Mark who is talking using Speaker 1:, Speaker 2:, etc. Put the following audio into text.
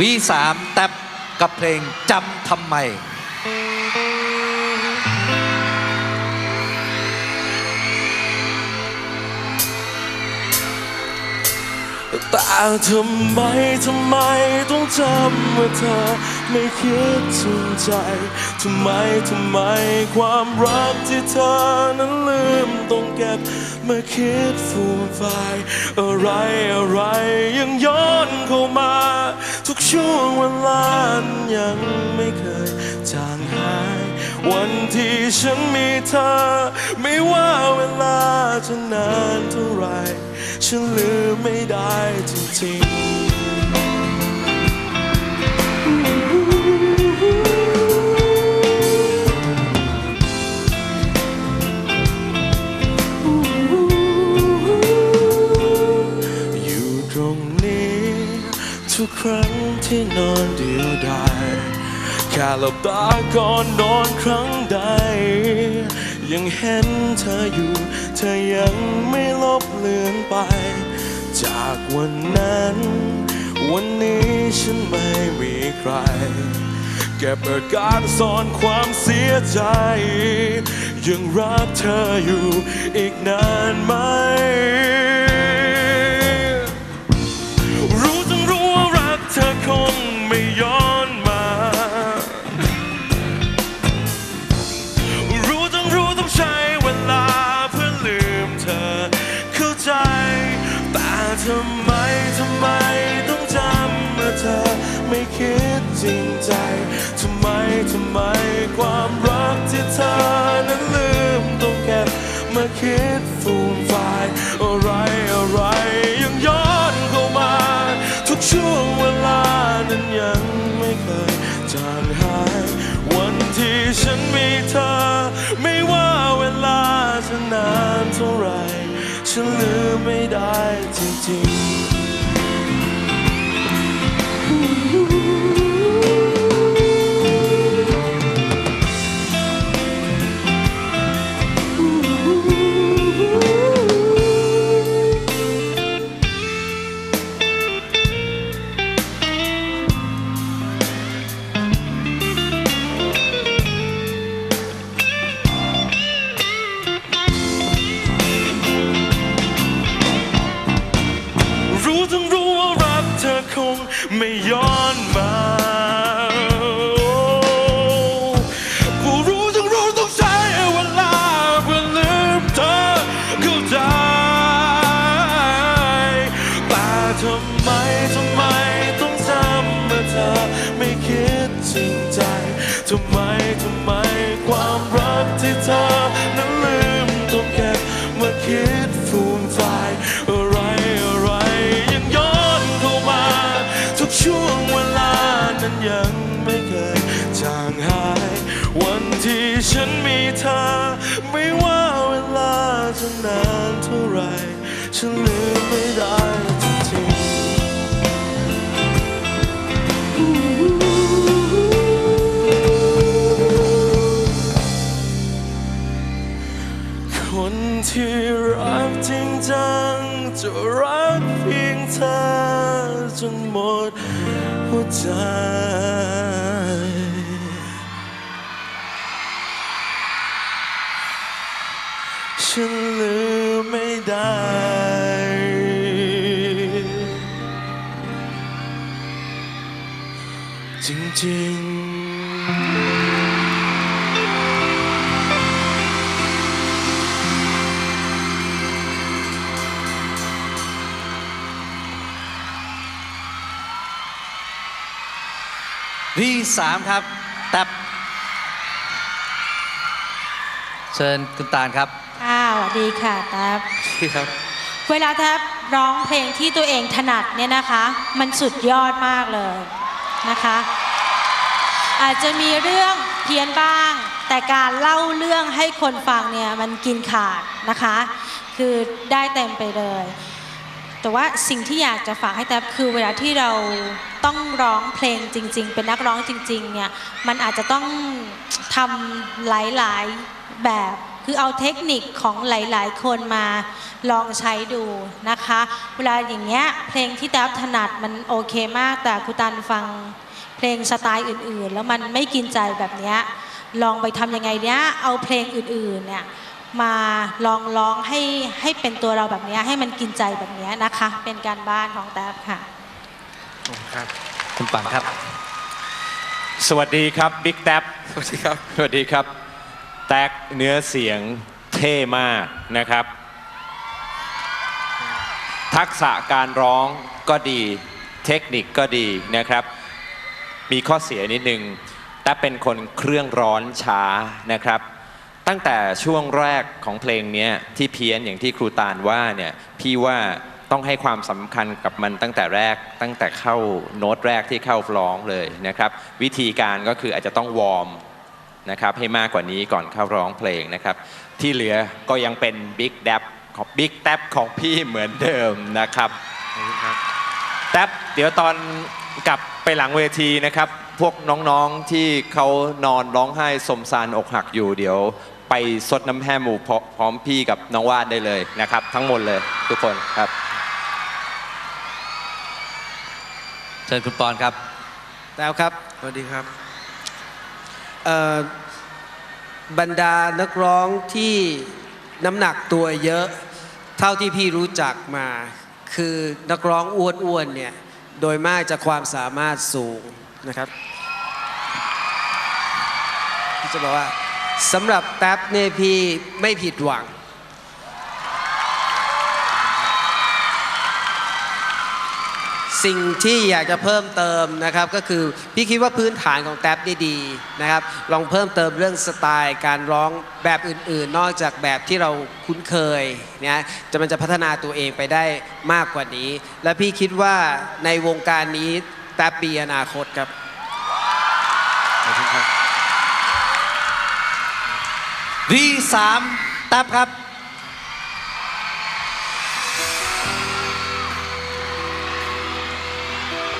Speaker 1: วีสามแท็บกับเพลงจำทำไม
Speaker 2: แต่ทำไม ทำไมต้องจำว่าเธอ ไม่คิดถึงใจ ทำไม ทำไมความรักที่เธอนั้นลืมต้องเก็บมาคิดฟูมไฟอะไรอะไรยังย้อนเข้ามา ช่วงเวลานั้นยังไม่เคยจางหาย วันที่ฉันมีเธอ ไม่ว่าเวลาจะนานเท่าไหรฉันลืมไม่ได้จริงๆ ทุกครั้งที่นอนเดียวดายแค่หลับตาก่อนนอนครั้งใด ยังเห็นเธออยู่ เธอยังไม่ลบเลือนไป จากวันนั้น วันนี้ฉันไม่มีใครเก็บอาการซ่อนความเสียใจ ยังรักเธออยู่อีกนานไหม ใช้เวลาเพื่อลืมเธอ เข้าใจ แต่ทำไมทำไมต้องจำเมื่อเธอไม่คิดจริงใจ ทำไมทำไมความรักที่เธอนั้นลืมต้องเก็บมาคิดฟูมฟายอะไรอะไรยังย้อนเข้ามา ทุกช่วงเวลานั้นยังไม่เคย จางหาย วันที่ฉันมีเธอ ไม่ว่าเวลาจะนานเท่าไร ฉันลืมไม่ได้จริงๆ รู้ทั้งรู้ว่ารักเธอคงไม่ย้อนมากูรู้ทั้งรู้ต้องใช้เวลาเพื่อลืมเธอเข้าใจแต่ทำไมทำไมต้องจำเมื่อเธอไม่คิดจริงใจทำไมทำไมความรักที่เธอนั้นลืมต้องเก็บมาคิดฟูมฟา ฉันมีเธอ ไม่ว่าเวลาจะนานเท่าไร ฉันลืมไม่ได้จริงคนที่รักจริงจัง จะรักเพียงเธอจนหมดหัวใจ ฉันลืมไม่ได้ จริงๆ
Speaker 1: วีสามครับแท็บเชิญคุณตาลครับ
Speaker 3: ค่ะสวัสดีค่ะแท็บ
Speaker 1: ครับ
Speaker 3: เวลาแท็บร้องเพลงที่ตัวเองถนัดเนี่ยนะคะ มันสุดยอดมากเลยนะคะ อาจจะมีเรื่องเพี้ยนบ้าง แต่การเล่าเรื่องให้คนฟังเนี่ยมันกินขาดนะคะ คือได้เต็มไปเลย แต่ว่าสิ่งที่อยากจะฝากให้แท็บคือเวลาที่เราต้องร้องเพลงจริง ๆ เป็นนักร้องจริงๆเนี่ยมันอาจจะต้องทำหลายๆแบบ คือเอาเทคนิคของหลายๆ คนมาลองใช้ดูนะคะ เวลาอย่างเงี้ยเพลงที่แท็บถนัดมันโอเคมาก แต่ครูตันฟังเพลงสไตล์อื่นๆ แล้วมันไม่กินใจแบบเนี้ยลองไปทำยังไงเนี้ยเอาเพลงอื่นๆเนี่ยมาลองร้องให้ให้เป็นตัวเราแบบเนี้ยให้มันกินใจแบบเนี้ยนะคะ เป็นการบ้านของแท็บค่ะ
Speaker 4: ครับ
Speaker 1: คุณปังครับ
Speaker 4: สวัสดีครับบิ๊กแท็บ
Speaker 2: สวัสดีครับ
Speaker 4: สวัสดีครับ แท็กเนื้อเสียงเท่มากนะครับ ทักษะการร้องก็ดีเทคนิคก็ดีนะครับ มีข้อเสียนิดนึงแต่เป็นคนเครื่องร้อนช้านะครับ ตั้งแต่ช่วงแรกของเพลงนี้ที่เพี้ยนอย่างที่ครูตาลว่าเนี่ยพี่ว่าต้องให้ความสำคัญกับมันตั้งแต่แรกตั้งแต่เข้าโน้ตแรกที่เข้าร้องเลยนะครับ วิธีการก็คืออาจจะต้องวอร์ม นะครับให้มากกว่านี้ก่อนเข้าร้องเพลงนะครับ ที่เหลือก็ยังเป็นบิ๊กแดบของบิ๊กแท็บของพี่เหมือนเดิมนะครับแท็บเดี๋ยวตอนกลับไปหลังเวทีนะครับ พวกน้องๆที่เขานอนร้องไห้สมสารอกหักอยู่ เดี๋ยวไปซดน้ำแห้หมูพร้อพร้อมพี่กับน้องวาดได้เลยนะครับ ทั้งหมดเลยทุกคนครับ
Speaker 1: เชิญคุณปอนครับ
Speaker 5: แล้วครับ
Speaker 2: สวัสดีครับ
Speaker 5: เอ่อ บรรดานักร้องที่น้ำหนักตัวเยอะ เท่าที่พี่รู้จักมา คือนักร้องอ้วนๆเนี่ยโดยมากจะความสามารถสูงนะครับพี่จะบอกว่าสำหรับแท็บเนี่ยพี่ไม่ผิดหวัง สิ่งที่อยากจะเพิ่มเติมนะครับก็คือพี่คิดว่าพื้นฐานของแท็บนี่ดีนะครับลองเพิ่มเติมเรื่องสไตล์การร้องแบบอื่นๆ นอกจากแบบที่เราคุ้นเคยเนี่ยจะมันจะพัฒนาตัวเองไปได้มากกว่านี้ และพี่คิดว่าในวงการนี้แท็บปีอนาคตครับ
Speaker 1: V3 แท็บครับ